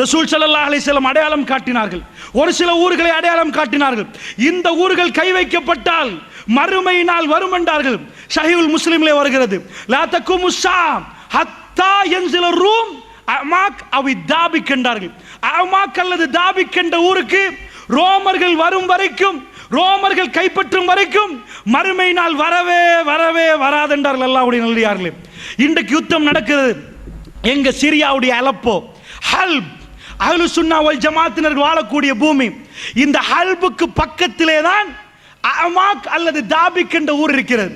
ரசூல் அலைஹி வஸல்லம் அடையாளம் காட்டினார்கள். ஒரு சில ஊர்களை அடையாளம் காட்டினார்கள். இந்த ஊர்கள் கை வைக்கப்பட்டால் மறுமை நாள் வரும் என்றார்கள். ஷஹீல் முஸ்லிம்லே வருகிறது. லா தக்குமு ஷாம் ஹத்தா யன்சில ரூம் அமாக் அவி தாபிக் என்றார்கள். அமாக் அல்லது தாபிக் என்ற ஊருக்கு ரோமர்கள் வரும் வரைக்கும் ரோமர்கள் கைப்பற்றும் வரைக்கும் மறுமை நாள் வரவே வரவே வராதென்றார்கள் அல்லாஹ்வுடைய நல்லடியார்களே இன்றைக்கு யுத்தம் நடக்கிறது. எங்க சிரியாவுடைய அலப்போ ஹல்ப். அகலு சுன்னாவல் ஜமாத்தினர் ஜமாத்தினர்கள் வாழக்கூடிய பூமி. இந்த ஹல்புக்கு பக்கத்திலே தான் அமாக் அல்லது தாபிக் என்ற ஊர் இருக்கிறது.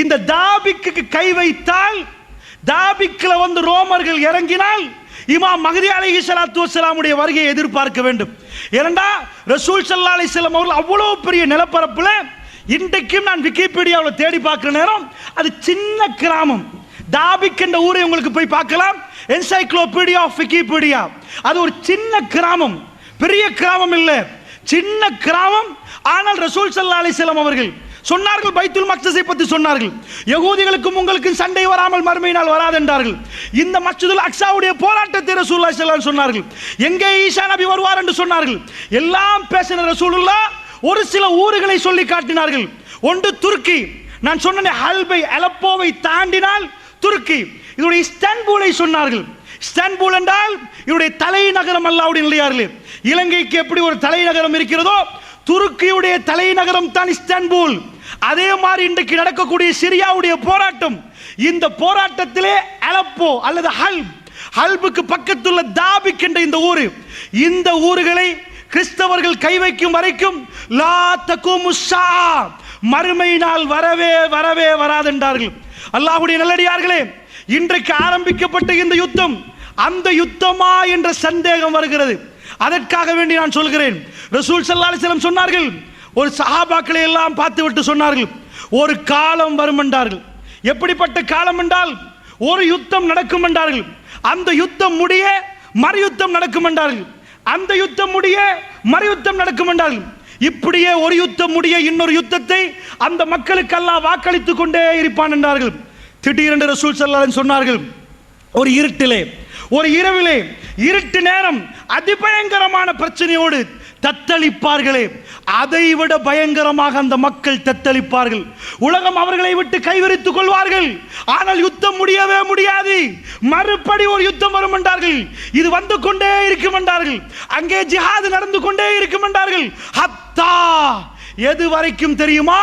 இந்த தாபிக்கு கை வைத்தால் தாபிக்கில் வந்து ரோமர்கள் இறங்கினால் இமாம் மகதி அலி ஸலாத்து வஸலாமுடைய வருகையை எதிர்பார்க்க வேண்டும். ஏனண்டா ரசூல் சல்லா அலைஹி அவர்கள் அவ்வளோ பெரிய நிலப்பரப்பில் இன்றைக்கும் நான் விக்கிபீடியாவில் தேடி பார்க்குற நேரம் அது சின்ன கிராமம். தாபிக் என்ற ஊரை உங்களுக்கு போய் பார்க்கலாம். என்சைக்ளோபீடியா ஆஃப் விக்கிபீடியா அது ஒரு சின்ன கிராமம். பெரிய கிராமம் இல்லை. சின்ன கிராமம் ஆனால் ரசூல் சல்லா அலைஹி அவர்கள் சொன்னார்கள் பைத்துல் மக்தஸை பற்றி சொன்னார்கள். யகூதிகளுக்கும் உங்களுக்கும் சண்டை வராமல் மறுமையினால் வராது என்றார்கள். இந்த மஸ்ஜிதுல் அக்ஸாவுடைய போராட்டத்தை ரசூல்லா ஸல்லல்லாஹு சொன்னார்கள். எங்கே ஈஷா நபி வருவார் என்று சொன்னார்கள். எல்லாம் பேசின ரசூலுல்லா ஒரு சில ஊர்களை சொல்லி காட்டினார்கள். ஒன்று துருக்கி. நான் சொன்னேன் ஹல்பை அலப்போவை தாண்டினால் துருக்கி. இதனுடைய இஸ்தான்பூலை சொன்னார்கள். இஸ்தான்பூல் என்றால் இவருடைய தலைநகரம் அல்லாவுடைய நிலையார்களே. இலங்கைக்கு எப்படி ஒரு தலைநகரம் இருக்கிறதோ துருக்கியுடைய தலைநகரம் தான் இஸ்தான்பூல். அதே மாதிரி இன்றைக்கு நடக்கக்கூடிய சிரியாவுடைய போராட்டம். இந்த போராட்டத்திலே அலப்போ அல்லது ஹல்ப் ஹல்புக்கு பக்கத்துள்ள தாபிக் என்ற இந்த ஊர். இந்த ஊர்களை கிறிஸ்தவர்கள் கை வைக்கும் வரைக்கும் லா தகுமு ஷா மறுமை நாள் வரவே வரவே வராதென்றார்கள் அல்லாஹுடைய நல்லடியார்களே இன்றைக்கு ஆரம்பிக்கப்பட்ட இந்த யுத்தம் அந்த யுத்தமா என்ற சந்தேகம் வருகிறது. அதற்காக வேண்டி நான் சொல்கிறேன். ரசூல் ஸல்லல்லாஹு அலைஹி சொன்னார்கள் ஒரு சஹாபாக்களை எல்லாம் பார்த்து விட்டு சொன்னார்கள் ஒரு காலம் வரும் என்றார்கள். எப்படிப்பட்ட காலம் என்றால் ஒரு யுத்தம் நடக்கும் என்றார்கள். அந்த யுத்தம் முடிய மறு யுத்தம் நடக்கும் என்றார்கள். அந்த யுத்தம் முடிய மறு யுத்தம் நடக்கும் என்றார்கள். இப்படியே ஒரு யுத்தம் முடிய இன்னொரு யுத்தத்தை அந்த மக்களுக்கெல்லாம் வாக்களித்துக் கொண்டே இருப்பான் என்றார்கள். திடீரென்று ரசூல் ஸல்லல்லாஹு சொன்னார்கள் ஒரு இருட்டிலே ஒரு இரவிலே இருட்டு நேரம் அதிபயங்கரமான பிரச்சனையோடு தத்தளிப்பார்களே அதை விட பயங்கரமாக அந்த மக்கள் தத்தளிப்பார்கள். உலகம் அவர்களை விட்டு கைவிரித்துக் கொள்வார்கள். ஆனால் யுத்தம் முடியவே முடியாது. மறுபடி ஒரு யுத்தம் வரும் என்றார்கள். இது வந்து கொண்டே இருக்கும் என்றார்கள். அங்கே ஜிஹாது நடந்து கொண்டே இருக்கும் என்றார்கள். ஹத்தா எது வரைக்கும் தெரியுமா?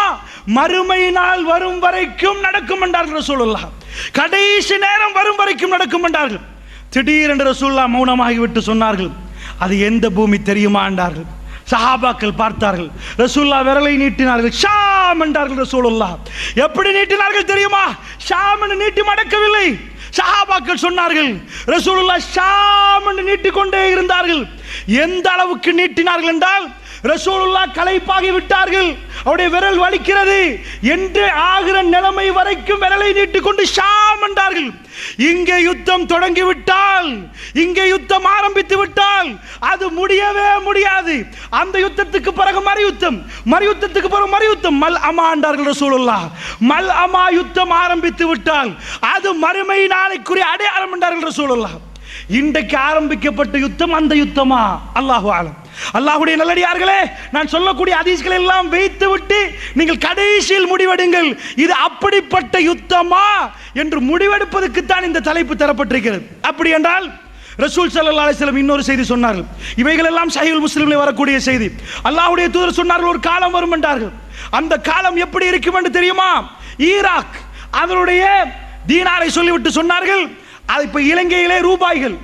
மறுமை நாள் வரும் வரைக்கும் நடக்கும் என்றார்கள் ரசூலுல்லாஹ். கடைசி நேரம் வரும் வரைக்கும் நடக்கும் என்றார்கள். திடீரென்று ரசூல்லா மௌனமாகிவிட்டு சொன்னார்கள். அது எந்த பூமி தெரியுமா என்றார்கள். சஹாபாக்கள் பார்த்தார்கள். ரசூல்லா விரலை நீட்டினார்கள். ஷாம் என்றார்கள் ரசூலுல்லா எப்படி நீட்டினார்கள் தெரியுமா? ஷாம் என்று நீட்டி மடக்கவில்லை. சஹாபாக்கள் சொன்னார்கள் ரசூலுல்லா ஷாம் என்று நீட்டிக்கொண்டே இருந்தார்கள். எந்த அளவுக்கு நீட்டினார்கள் என்றால் ரசூலுல்லா களைப்பாகி விட்டார்கள். அவருடைய விரல் வலிக்கிறது. என்று ஆகிற நிலைமை வரைக்கும் விரலை நீட்டிக்கொண்டு ஷாம் என்றார்கள். இங்கே யுத்தம் தொடங்கி விட்டால் இங்கே யுத்தம் ஆரம்பித்து விட்டால் அது முடியவே முடியாது. அந்த யுத்தத்துக்கு பிறகு மறு யுத்தம் மறு யுத்தத்துக்கு பிறகு மறு யுத்தம் மல் அமா என்றார்கள் ரசூலுல்லா. மல் அமா யுத்தம் ஆரம்பித்து விட்டால் அது மறுமை நாளைக்குரிய அடையாளம் என்றார்கள் ரசூலுல்லா. இன்றைக்கு ஆரம்பிக்கப்பட்ட யுத்தம் அந்த யுத்தமா? அல்லாஹு ஆலம். அல்லாஹுடைய நல்லடியார்களே நான் சொல்லக்கூடிய அதிசயங்களை எல்லாம் வைத்து விட்டு நீங்கள் கடைசியில் முடிவெடுங்கள். இது அப்படிப்பட்ட யுத்தமா என்று முடிவெடுப்பதற்கு தான் இந்த தலைப்பு தரப்பட்டிருக்கிறது. அப்படி என்றால் ரசூல் சல்லா அலிஸ்லம் இன்னொரு செய்தி சொன்னார்கள். இவைகள் எல்லாம் சஹீஹுல் முஸ்லிமில் வரக்கூடிய செய்தி. அல்லாஹுடைய தூதர் சொன்னார்கள் ஒரு காலம் வரும் என்றார்கள். அந்த காலம் எப்படி இருக்கும் என்று தெரியுமா? ஈராக் அதனுடைய தீனாரை சொல்லிவிட்டு சொன்னார்கள் அது இப்ப இலங்கையிலே ரூபாய்கள்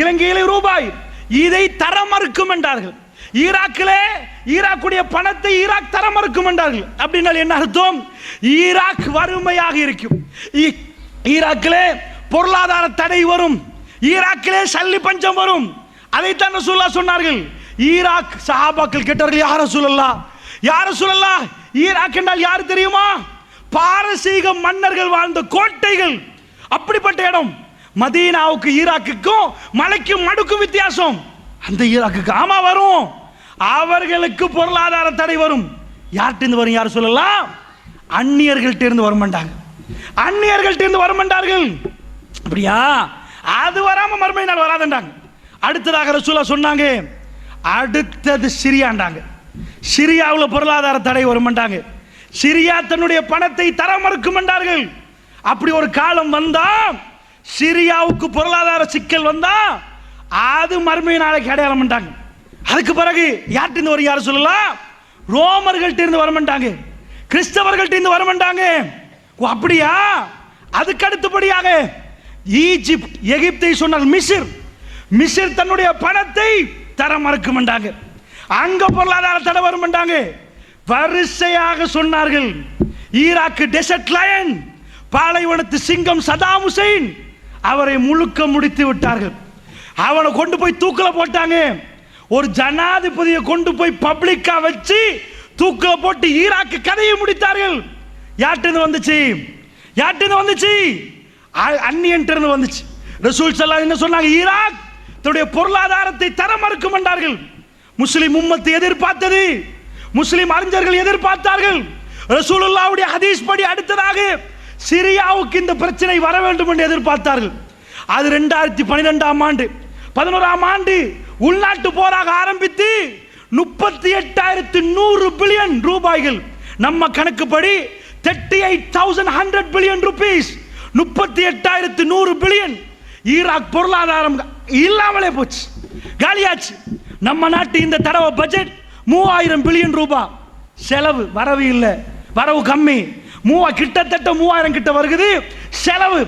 இலங்கையிலே ரூபாய். இதை தர மறுக்கும் என்றார்கள். ஈராக்கிலே ஈராக்குடைய பணத்தை ஈராக் தர மறுக்கும் என்றார்கள். அப்படின்னா என்ன அர்த்தம்? ஈராக் வறுமையாக இருக்கும். ஈ- ஈராக்கிலே பொருளாதார தடை வரும். ஈராக்கிலே சல்லி பஞ்சம் வரும். அதைத்தான் ரசூலுல்லாஹ் சொன்னார்கள். ஈராக் சஹாபாக்கள் கேட்டார்கள் யார சூழல்லா யார சூழல்லா ஈராக் என்றால் யார் தெரியுமா? பாரசீக மன்னர்கள் வாழ்ந்த கோட்டைகள். அப்படிப்பட்ட இடம். மதீனாவுக்கு ஈராக்குக்கும் மலைக்கும் மடுக்கும் வித்தியாசம். அந்த ஈராக்குக்கு ஆமா வரும். அவர்களுக்கு பொருளாதார தடை வரும். யார்கிட்ட இருந்து வரும் யார் சொல்லலாம்? அந்நியர்கள்ட்ட இருந்து வர மாட்டாங்க அந்நியர்கள்ட்ட இருந்து வர மாட்டார்கள் அப்படியா? அது வராம மறுமை நாள் வராதுன்றாங்க. அடுத்ததாக ரசூலா சொன்னாங்க அடுத்தது சிரியாண்டாங்க சிரியாவில் பொருளாதார தடை வருமென்றாங்க. சிரியா தன்னுடைய பணத்தை தர மறுக்கும் என்றார்கள் அப்படி ஒரு காலம் வந்தா சிரியாவுக்கு பொருளாதார சிக்கல் வந்தா அது மறுமை நாளைக்கு அடையாளம் பண்ணிட்டாங்க அதுக்கு பிறகு யார்கிட்ட இருந்து வரும் யார் சொல்லலாம் ரோமர்கள்ட்ட இருந்து வரமாட்டாங்க கிறிஸ்தவர்கள்ட்ட இருந்து வரமாட்டாங்க ஓ அப்படியா? அதுக்கு அடுத்தபடியாக ஈஜிப்ட் எகிப்தை சொன்னால் மிசிர் மிசிர் தன்னுடைய பணத்தை தர மறுக்க மாட்டாங்க அங்க பொருளாதார தடை மாட்டாங்க வரிசையாக சொன்னார்கள். ஈராக்கு டெசர்ட் லயன் பாலைவனத்து சிங்கம் சதாம் ஹுசைன். அவரை முழுக்க முடித்து விட்டார்கள். அவனை கொண்டு போய் தூக்கில் போட்டாங்க. ஒரு ஜனாதிபதியை கொண்டு போய் பப்ளிக்கா வச்சு தூக்கில் போட்டு ஈராக்கு கதையை முடித்தார்கள். யார்கிட்ட வந்துச்சு? யார்கிட்ட வந்துச்சு? அ- இருந்து வந்துச்சு. ரசூல் சல்லா என்ன சொன்னாங்க? ஈராக் தன்னுடைய பொருளாதாரத்தை தர மறுக்கும் என்றார்கள். முஸ்லிம் உம்மத்தை எதிர்பார்த்தது. முஸ்லிம் அறிஞர்கள் எதிர்பார்த்தார்கள். ரசூலுல்லாவுடைய ஹதீஸ் படி அடுத்ததாக சிரியாவுக்கு இந்த பிரச்சனை வர வேண்டும் என்று எதிர்பார்த்தார்கள். அது ரெண்டாயிரத்தி பன்னிரெண்டாம் ஆண்டு. பதினோராம் ஆண்டு உள்நாட்டு போராக ஆரம்பித்து முப்பத்தி எட்டாயிரத்து நூறு பில்லியன் ரூபாய்கள். நம்ம கணக்குப்படி thirty eight thousand hundred billion rupees முப்பத்தி எட்டாயிரத்து நூறு பில்லியன் ஈராக் பொருளாதாரம் இல்லாமலே போச்சு. காலியாச்சு. நம்ம நாட்டு இந்த தடவை பட்ஜெட் மூவாயிரம் பில்லியன் ரூபாய் செலவு வரவு இல்லை. வரவு கம்மி. மூவா கிட்டத்தட்ட மூவாயிரம் கிட்ட வருகுது. செலவு.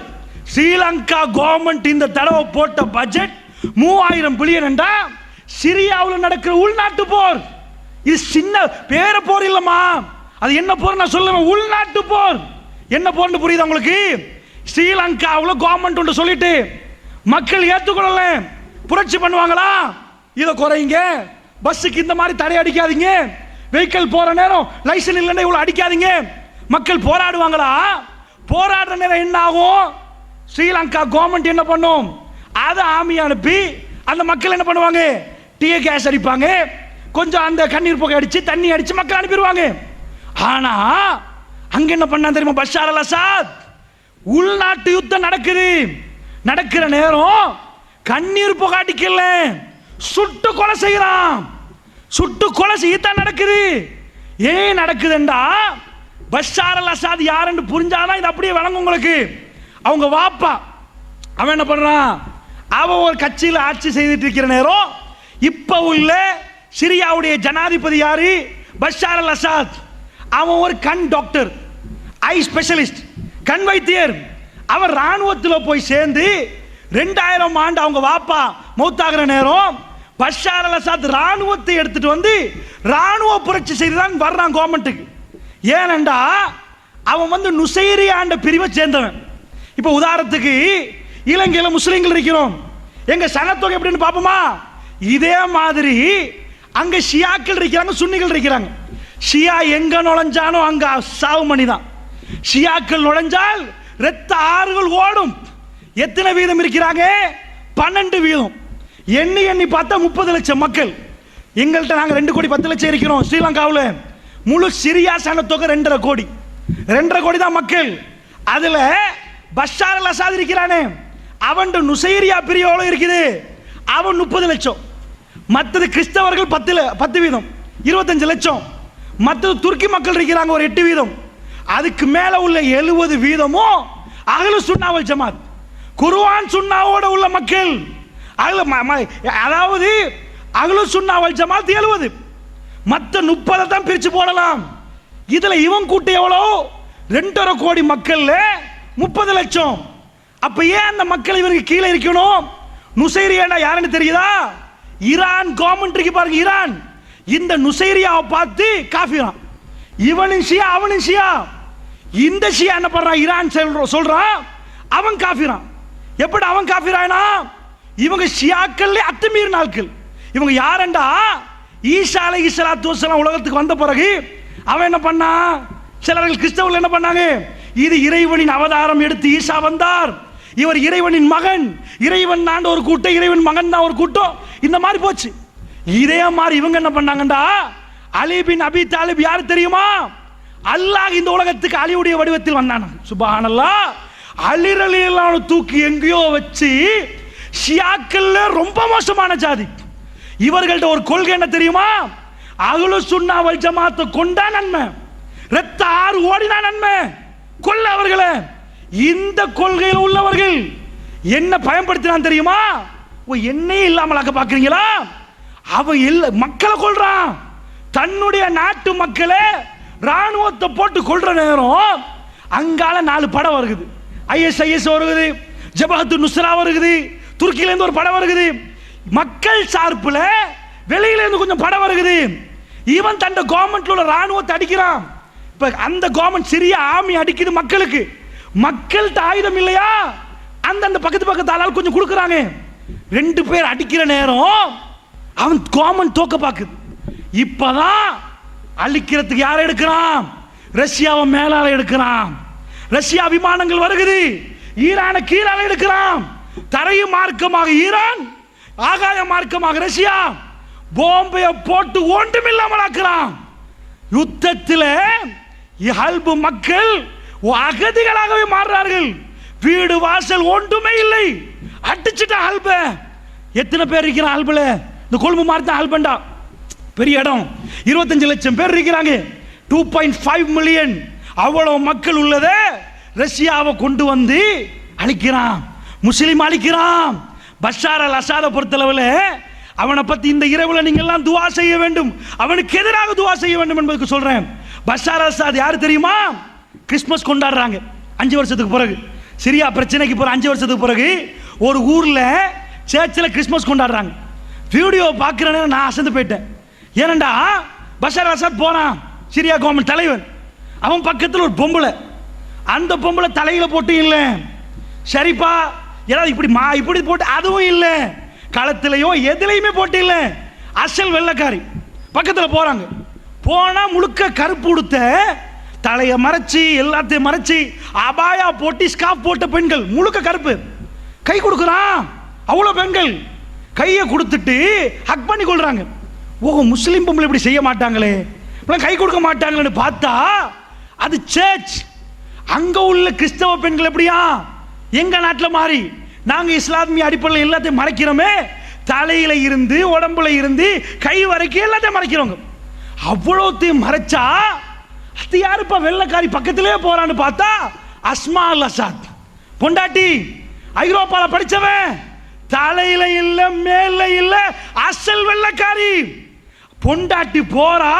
ஸ்ரீலங்கா கவர்மெண்ட் இந்த தடவை போட்ட பட்ஜெட் மூவாயிரம் பில்லியன் என்றா சிரியாவில் நடக்கிற உள்நாட்டு போர். இது சின்ன பேர போர் இல்லம்மா. அது என்ன போர் நான் சொல்லுவேன்? உள்நாட்டு போர். என்ன போர்னு புரியுது உங்களுக்கு? ஸ்ரீலங்காவில் கவர்மெண்ட் ஒன்று சொல்லிட்டு மக்கள் ஏற்றுக்கொள்ளல புரட்சி பண்ணுவாங்களா? இதை குறைங்க. பஸ்ஸுக்கு இந்த மாதிரி தடை அடிக்காதீங்க. வெஹிக்கிள் போகிற நேரம் லைசன் இல்லைன்னா இவ்வளோ அடிக்காதீங்க. மக்கள் போராடுவாங்களா? போராடுற நேரம் என்ன ஆகும்? ஸ்ரீலங்கா கவர்மெண்ட் என்ன பண்ணும்? அதை ஆமி அனுப்பி அந்த மக்கள் என்ன பண்ணுவாங்க? டீ கேஸ் அடிப்பாங்க. கொஞ்சம் அந்த கண்ணீர் புகை அடிச்சு தண்ணி அடிச்சு மக்கள் அனுப்பிடுவாங்க. ஆனா அங்க என்ன பண்ணா தெரியுமா பஷார் அல் அசாத்? உள்நாட்டு யுத்தம் நடக்குது. நடக்கிற நேரம் கண்ணீர் புகை அடிக்கல. சுட்டு கொலை செய்யறான். சுட்டு கொலை செய்யத்தான் நடக்குது. ஏன் நடக்குதுண்டா? பஷார் அல் அசாத் யாருன்னு புரிஞ்சாதான் இது அப்படியே விளங்கும் உங்களுக்கு. அவங்க வாப்பா. அவன் என்ன பண்ணுறான் அவன் ஒரு கட்சியில் ஆட்சி செய்துட்டு இருக்கிற நேரம் இப்போ உள்ள சிரியாவுடைய ஜனாதிபதி யாரு? Bashar al Assad. அவன் ஒரு கண் டாக்டர் ஐ ஸ்பெஷலிஸ்ட் கண் வைத்தியர். அவர் ராணுவத்தில் போய் சேர்ந்து ரெண்டாயிரம் ஆண்டு அவங்க வாப்பா மௌத்தாகிற நேரம் பஷார் அல் அசாத் ராணுவத்தை எடுத்துட்டு வந்து ராணுவ புரட்சி செய்து தான் வர்றான் கவர்மெண்ட்டுக்கு ஏனண்டா அவன் வந்து நுசைரி ஆண்ட பிரிவை சேர்ந்தவன். இப்போ உதாரணத்துக்கு இலங்கையில் முஸ்லீம்கள் இருக்கிறோம். எங்க சனத்தொகை எப்படின்னு பார்ப்போமா? இதே மாதிரி அங்க ஷியாக்கள் இருக்கிறாங்க சுன்னிகள் இருக்கிறாங்க. ஷியா எங்க நுழைஞ்சானோ அங்க சாவு மணி தான் ஷியாக்கள் நுழைஞ்சால் ரத்த ஆறுகள் ஓடும். எத்தனை வீதம் இருக்கிறாங்க? பன்னெண்டு வீதம். எண்ணி எண்ணி பார்த்தா முப்பது லட்சம் மக்கள். எங்கள்கிட்ட நாங்கள் ரெண்டு கோடி பத்து லட்சம் இருக்கிறோம் ஸ்ரீலங்காவில். முழு சிரியா தொகை ரெண்டரை கோடி. ரெண்டரை கோடி தான் மக்கள். அதுல பஷார் அல் அசாத் இருக்கிறானே. அவன் நுசைரியா பிரியோல இருக்குது? அவன் முப்பது லட்சம். மற்றது கிறிஸ்தவர்கள் பத்து பத்து வீதம். இருபத்தஞ்சு லட்சம். மற்றது துருக்கி மக்கள் இருக்கிறாங்க ஒரு எட்டு வீதம். அதுக்கு மேல உள்ள எழுபது வீதமும் அகல சுண்ணாவல் ஜமாத். குருவான் சுண்ணாவோட உள்ள மக்கள். அகல ம- ம- அதாவது அகல சுண்ணாவல் ஜமாத் எழுபது. மற்ற முப்பதை தான் பிரித்து போடலாம். இதில் இவன் கூட்டம் எவ்வளோ? ரெண்டரை கோடி மக்கள்ல முப்பது லட்சம். அப்போ ஏன் அந்த மக்கள் இவருக்கு கீழே இருக்கணும்? நுசைரியானா யாருன்னு தெரியுதா? ஈரான் கவர்மெண்ட் பாருங்க ஈரான் இந்த நுசைரியாவை பார்த்து காஃபிரான். இவனும் ஷியா அவனும் ஷியா. இந்த ஷியா என்ன பண்ணுறான் ஈரான் சொல்கிறோம் சொல்கிறான் அவன் காஃபிரான். எப்படி அவன் காஃபிரானா இவங்க ஷியாக்கள்லே அத்துமீறின ஆட்கள். இவங்க யாரண்டா? ஈசா அலை இஸ்லாத்து வசலாம் உலகத்துக்கு வந்த பிறகு அவன் என்ன பண்ணான் சிலர்கள் கிறிஸ்தவர்கள் என்ன பண்ணாங்க? இது இறைவனின் அவதாரம் எடுத்து ஈசா வந்தார். இவர் இறைவனின் மகன். இறைவன் ஆண்ட ஒரு கூட்டம் இறைவன் மகன் தான் ஒரு கூட்டம். இந்த மாதிரி போச்சு. இதே மாதிரி இவங்க என்ன பண்ணாங்கடா அலிபின் அபி தாலிப் யார் தெரியுமா? அல்லாஹ் இந்த உலகத்துக்கு அலியுடைய வடிவத்தில் வந்தான்? சுபஹானல்லாஹ் அலிரலியெல்லாம் தூக்கி எங்கேயோ வச்சு ஷியாக்கள்ல ரொம்ப மோசமான ஜாதி. இவர்கள்ட்ட ஒரு கொள்கை என்ன தெரியுமா? அகலு சுண்ணாவல் ஜமாத்தை கொண்டா நன்மை. ரத்த ஆறு ஓடினா நன்மை. கொல்ல அவர்களை. இந்த கொள்கையில் உள்ளவர்கள் என்ன பயன்படுத்தினான் தெரியுமா? ஓ என்னையே இல்லாமலாக்க பாக்குறீங்களா அவன் இல்ல மக்களை கொள்றான் தன்னுடைய நாட்டு மக்களை ராணுவத்தை போட்டு கொள்ற நேரம் அங்கால நாலு படம் வருகுது. ஐஎஸ்ஐஎஸ் வருகுது. ஜபஹத்து நுஸ்ரா வருகுது. துருக்கியில இருந்து ஒரு படம் வருகுது. மக்கள் சார்பில் வெளியில இருந்து கொஞ்சம் படம் வருகுது. இவன் தண்ட கவர்மெண்ட்ல உள்ள ராணுவத்தை அடிக்கிறான். இப்ப அந்த கவர்மெண்ட் சிறிய ஆமி அடிக்குது மக்களுக்கு. மக்கள்கிட்ட ஆயுதம் இல்லையா? அந்தந்த பக்கத்து பக்கத்து ஆளால் கொஞ்சம் கொடுக்குறாங்க. ரெண்டு பேர் அடிக்கிற நேரம் அவன் கவர்மெண்ட் தோக்க பாக்குது. இப்பதான் அழிக்கிறதுக்கு யாரை எடுக்கிறான்? ரஷ்யாவை மேலால எடுக்கிறான். ரஷ்யா விமானங்கள் வருகுது. ஈரானை கீழால எடுக்கிறான். தரையும் மார்க்கமாக ஈரான் ஆகாய மார்க்கமாக ரஷ்யா போம்பையை போட்டு ஒன்றுமில்லாமல் ஆக்குறான். யுத்தத்தில் அல்பு மக்கள் அகதிகளாகவே மாறுறார்கள். வீடு வாசல் ஒன்றுமே இல்லை. அடிச்சுட்டா அல்ப எத்தனை பேர் இருக்கிறான் அல்பல இந்த கொழும்பு மார்த்த அல்பண்டா பெரிய இடம். இருபத்தஞ்சு லட்சம் பேர் இருக்கிறாங்க. டூ பாயிண்ட் ஃபைவ் மில்லியன் அவ்வளவு மக்கள் உள்ளதை ரஷ்யாவை கொண்டு வந்து அழிக்கிறான். முஸ்லீம் அழிக்கிறான். பஷார் அல் அசாதை பொறுத்தளவில் அவனை பற்றி இந்த இரவில் நீங்கள்லாம் துவா செய்ய வேண்டும். அவனுக்கு எதிராக துவா செய்ய வேண்டும் என்பதுக்கு சொல்கிறேன் பஷார் அசாத் யாரு தெரியுமா? கிறிஸ்மஸ் கொண்டாடுறாங்க. அஞ்சு வருஷத்துக்கு பிறகு. சிரியா பிரச்சனைக்கு போகிற அஞ்சு வருஷத்துக்கு பிறகு ஒரு ஊரில் சேர்ச்சில் கிறிஸ்மஸ் கொண்டாடுறாங்க. வீடியோ பார்க்குறேன்னு நான் அசந்து போயிட்டேன். ஏனண்டா? பஷார் அசாத் போனான் சிரியா கவர்மெண்ட் தலைவர். அவன் பக்கத்தில் ஒரு பொம்பளை. அந்த பொம்பளை தலையில் போட்டு இல்லை. சரிப்பா ஏதாவது இப்படி மா இப்படி போட்டு அதுவும் இல்லை. களத்திலையோ எதுலையுமே போட்டு இல்லை. அசல் வெள்ளக்காரி. பக்கத்தில் போகிறாங்க போனால் முழுக்க கருப்பு உடுத்த தலையை மறைச்சி எல்லாத்தையும் மறைச்சி அபாயா போட்டி ஸ்காப் போட்ட பெண்கள் முழுக்க கருப்பு. கை கொடுக்குறான். அவ்வளோ பெண்கள். கையை கொடுத்துட்டு ஹக் பண்ணி கொள்றாங்க. ஓ முஸ்லீம் பொம்பளை இப்படி செய்ய மாட்டாங்களே. இப்பெல்லாம் கை கொடுக்க மாட்டாங்களேன்னு பார்த்தா அது சேர்ச் அங்கே உள்ள கிறிஸ்தவ பெண்கள் எப்படியா? எங்க நாட்டில் மாறி நாங்கள் இஸ்லாமிய அடிப்படையில் எல்லாத்தையும் மறைக்கிறோமே தலையில இருந்து உடம்புல இருந்து கை வரைக்கும் எல்லாத்தையும் மறைக்கிறோங்க. அவ்வளோத்தையும் மறைச்சா அது யாருப்பா வெள்ளக்காரி பக்கத்திலே போறான்னு பார்த்தா அஸ்மா அல் அசாத். பொண்டாட்டி ஐரோப்பாவில் படிச்சவன் தலையில இல்ல மேல இல்ல அசல் வெள்ளக்காரி. பொண்டாட்டி போறா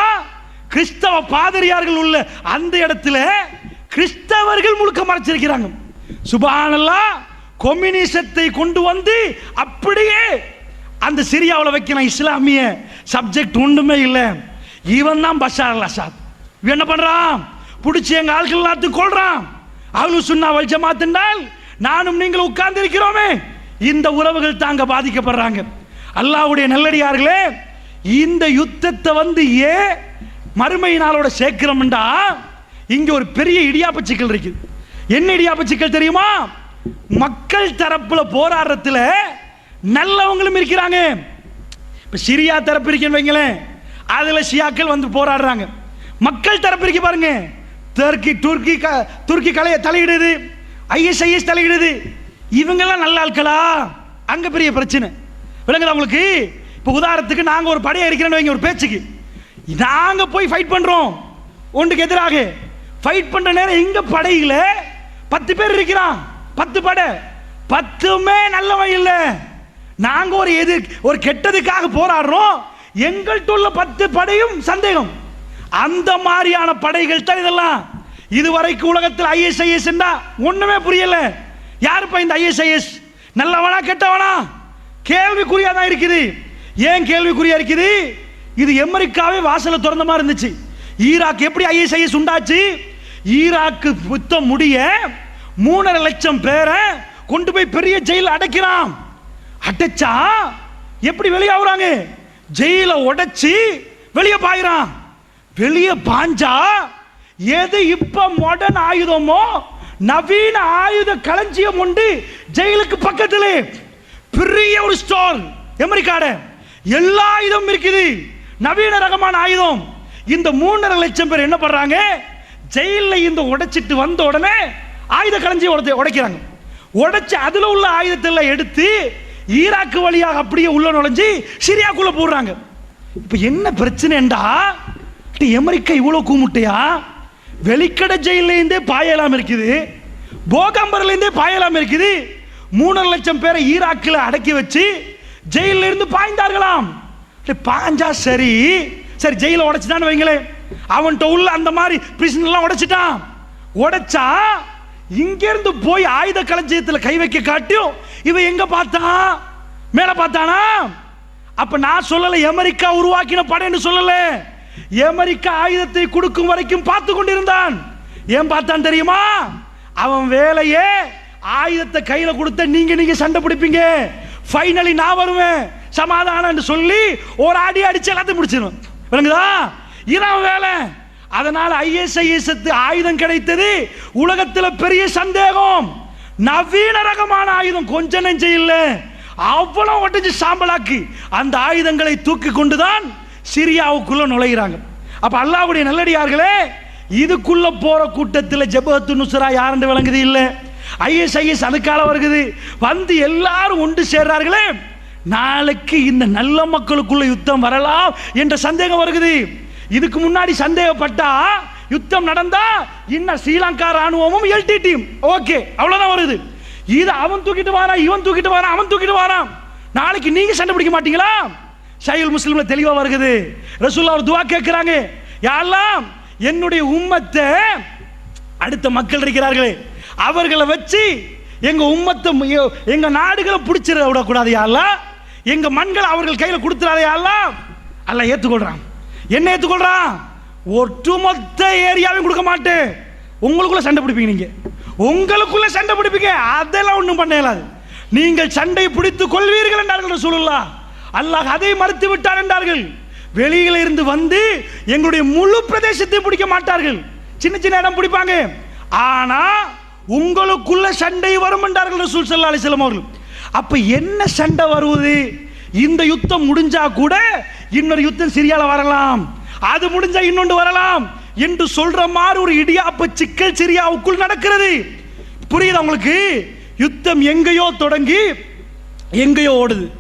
கிறிஸ்தவ பாதிரியார்கள் உள்ள அந்த இடத்துல கிறிஸ்தவர்கள் முழுக்க மறைச்சிருக்கிறாங்க. சுபானல்லா கொம்யூனிசத்தை கொண்டு வந்து அப்படியே அந்த சிரியாவில் வைக்கணும் இஸ்லாமிய சப்ஜெக்ட் ஒன்றுமே இல்லை. இவன் தான் பஷார் அல் அசாத். இவன் என்ன பண்ணுறான் பிடிச்சி எங்கள் ஆட்கள் எல்லாத்தையும் கொள்றான் அவனு சொன்னா வல் ஜமாத்துண்டால் நானும் நீங்கள் உட்கார்ந்து இருக்கிறோமே இந்த உறவுகள் தாங்க பாதிக்கப்படுறாங்க. அல்லாஹ்வுடைய நல்லடியார்களே இந்த யுத்தத்தை வந்து ஏன் மறுமை நாளோட சேர்க்கிறோம்டா இங்கே ஒரு பெரிய இடியாப்ப சிக்கல் இருக்குது. என்னடியா இடியாப்ப சிக்கல் தெரியுமா? மக்கள் தரப்புல போராடுறதுல நல்லவங்களும் இருக்கிறாங்க. இப்ப சிரியா தரப்பு இருக்குன்னு வைங்களேன். அதுல ஷியாக்கள் வந்து போராடுறாங்க. மக்கள் தரப்பு இருக்கு பாருங்க. துருக்கி துருக்கி க- துருக்கி கலைய தலையிடுது. ஐஎஸ்ஐஎஸ் தலையிடுது. இவங்கெல்லாம் நல்ல ஆட்களா? அங்க பெரிய பிரச்சனை. விளங்குதா உங்களுக்கு? இப்போ உதாரணத்துக்கு நாங்க ஒரு படையை இருக்கிறேன்னு வைங்க ஒரு பேச்சுக்கு. நாங்க போய் ஃபைட் பண்றோம். ஒன்றுக்கு எதிராக. ஃபைட் பண்ற நேரம் எங்க படையில பத்து பேர் இருக்கிறான். பத்து படை. பத்துமே நல்லவன் இல்லை நாங்க ஒரு எது ஒரு கெட்டதுக்காக போராடுறோம். எங்கள்கிட்ட உள்ள பத்து படையும் சந்தேகம். அந்த மாதிரியான படைகள் தான் இதெல்லாம். இதுவரைக்கும் உலகத்தில் ஐஎஸ்ஐஎஸ் ஒண்ணுமே புரியல. யாருப்பா இந்த ஐஎஸ்ஐஎஸ் நல்லவனா கெட்டவனா? கேள்விக்குறியா தான் இருக்குது. ஏன் கேள்விக்குறியா இருக்குது? இது அமெரிக்காவே வாசல திறந்த மாதிரி இருந்துச்சு. ஈராக் எப்படி ஐஎஸ்ஐஎஸ் உண்டாச்சு? ஈராக்கு புத்தம் முடிய மூணரை லட்சம் பேரை கொண்டு போய் பெரிய ஜெயில் அடைக்கிறான். அடைச்சா எப்படி வெளியாகுறாங்க ஜெயில உடைச்சி வெளியே பாயிறான். வெளியே பாஞ்சா எது இப்ப மாடர்ன் ஆயுதமோ நவீன ஆயுத களஞ்சியம் உண்டு ஜெயிலுக்கு பக்கத்தில். பெரிய ஒரு ஸ்டோர் அமெரிக்காட. எல்லா ஆயுதமும் இருக்குது. நவீன ரகமான ஆயுதம். இந்த மூன்றரை லட்சம் பேர் என்ன பண்றாங்க? ஜெயிலில் இந்த உடைச்சிட்டு வந்த உடனே ஆயுத களைஞ்சி உடச்சு உடைக்கிறாங்க. உடைச்சு அதில் உள்ள ஆயுதத்தில் எடுத்து ஈராக்கு வழியாக அப்படியே உள்ள நுழைஞ்சு சிரியாக்குள்ளே போடுறாங்க. இப்போ என்ன பிரச்சனைண்டா? அமெரிக்கா இவ்வளோ கூமுட்டையா? வெளிக்கடை ஜெயிலேருந்தே பாயலாம் இருக்குது. போகம்பர்லேருந்தே பாயலாம் இருக்குது. மூணரை லட்சம் பேரை ஈராக்கில் அடக்கி வச்சு ஜெயிலிருந்து பாய்ந்தார்களாம். பாஞ்சா சரி. சரி ஜெயில உடைச்சிட்டான்னு வைங்களேன். அவன்கிட்ட உள்ள அந்த மாதிரி பிரிசன் எல்லாம் உடைச்சிட்டான். உடைச்சா இங்கேருந்து போய் ஆயுத களஞ்சியத்தில் கை வைக்க காட்டியும் இவன் எங்க பார்த்தான்? மேல பார்த்தானா? அப்ப நான் சொல்லல அமெரிக்கா உருவாக்கின படைன்னு சொல்லல. அமெரிக்கா ஆயுதத்தை கொடுக்கும் வரைக்கும் பார்த்து கொண்டிருந்தான். ஏன் பார்த்தான் தெரியுமா? அவன் வேலையே ஆயுதத்தை கையில கொடுத்த நீங்க நீங்க சண்டை பிடிப்பீங்க. ஃபைனலி நான் வருவேன். சமாதானம் சொல்லி ஒரு அடி அடிச்சு எல்லாத்தையும் முடிச்சிடும் விளங்குதா? இரவு வேலை. அதனால ஐஎஸ்ஐஎஸ் ஆயுதம் கிடைத்தது. உலகத்தில் பெரிய சந்தேகம். நவீன ரகமான ஆயுதம் கொஞ்ச நெஞ்ச இல்லை. அவ்வளோ ஒட்டிச்சு சாம்பலாக்கி அந்த ஆயுதங்களை தூக்கி கொண்டு தான் சிரியாவுக்குள்ள நுழைகிறாங்க அப்ப அல்லாவுடைய நல்லடியார்களே இதுக்குள்ள போற கூட்டத்தில் ஜபத்து நுஸ்ரா யாருன்னு விளங்குது இல்லை? ஐஎஸ்ஐஎஸ் அதுக்கால வருகுது. வந்து எல்லாரும் ஒன்று சேர்றார்களே. நாளைக்கு இந்த நல்ல மக்களுக்குள்ள யுத்தம் வரலாம் என்ற சந்தேகம் வருகுது. இதுக்கு முன்னாடி சந்தேகப்பட்டா யுத்தம் நடந்தா இன்னும் ஸ்ரீலங்கா ராணுவமும் எல்டி டீம் ஓகே அவ்வளவுதான் வருது. இது அவன் தூக்கிட்டு வாரான் இவன் தூக்கிட்டு வாரான் அவன் தூக்கிட்டு வாரான் நாளைக்கு நீங்க சண்டை பிடிக்க மாட்டீங்களா? ஷைல் முஸ்லீம்ல தெளிவா வருகுது. ரசூல்லா ஒரு துவா கேட்கிறாங்க யாரெல்லாம் என்னுடைய உம்மத்தை அடுத்த மக்கள் இருக்கிறார்களே. அவர்களை வச்சு எங்க உம்மத்தை எங்க நாடுகளை பிடிச்சிட விடக்கூடாது யாரெல்லாம் எங்க மண்களை அவர்கள் கையில் கொடுத்துறாத யாரெல்லாம் அல்ல ஏற்றுக்கொள்றான் என்ன ஏற்றுக்கொள்றான் ஒட்டுமொத்த ஏரியாவையும் கொடுக்க மாட்டேன் உங்களுக்குள்ள சண்டை பிடிப்பீங்க நீங்க. உங்களுக்குள்ள சண்டை பிடிப்பீங்க. அதெல்லாம் ஒன்றும் பண்ண இயலாது. நீங்கள் சண்டை பிடித்துக் கொள்வீர்கள் என்றார்கள் சொல்லலாம் அல்லாஹ் அதை மறுத்து விட்டார் என்றார்கள். வெளியில இருந்து வந்து எங்களுடைய முழு பிரதேசத்தை பிடிக்க மாட்டார்கள். சின்ன சின்ன இடம் பிடிப்பாங்க. ஆனா உங்களுக்குள்ள சண்டை வரும் என்றார்கள் ரசூல் சல்லா அலைஹி அவர்கள். அப்ப என்ன சண்டை வருவது? இந்த யுத்தம் முடிஞ்சா கூட இன்னொரு யுத்தம் சிரியால வரலாம். அது முடிஞ்சா இன்னொன்று வரலாம். என்று சொல்ற மாதிரி ஒரு இடியாப்பு சிக்கல் சிரியாவுக்குள் நடக்கிறது. புரியுதா உங்களுக்கு? யுத்தம் எங்கேயோ தொடங்கி எங்கேயோ ஓடுது.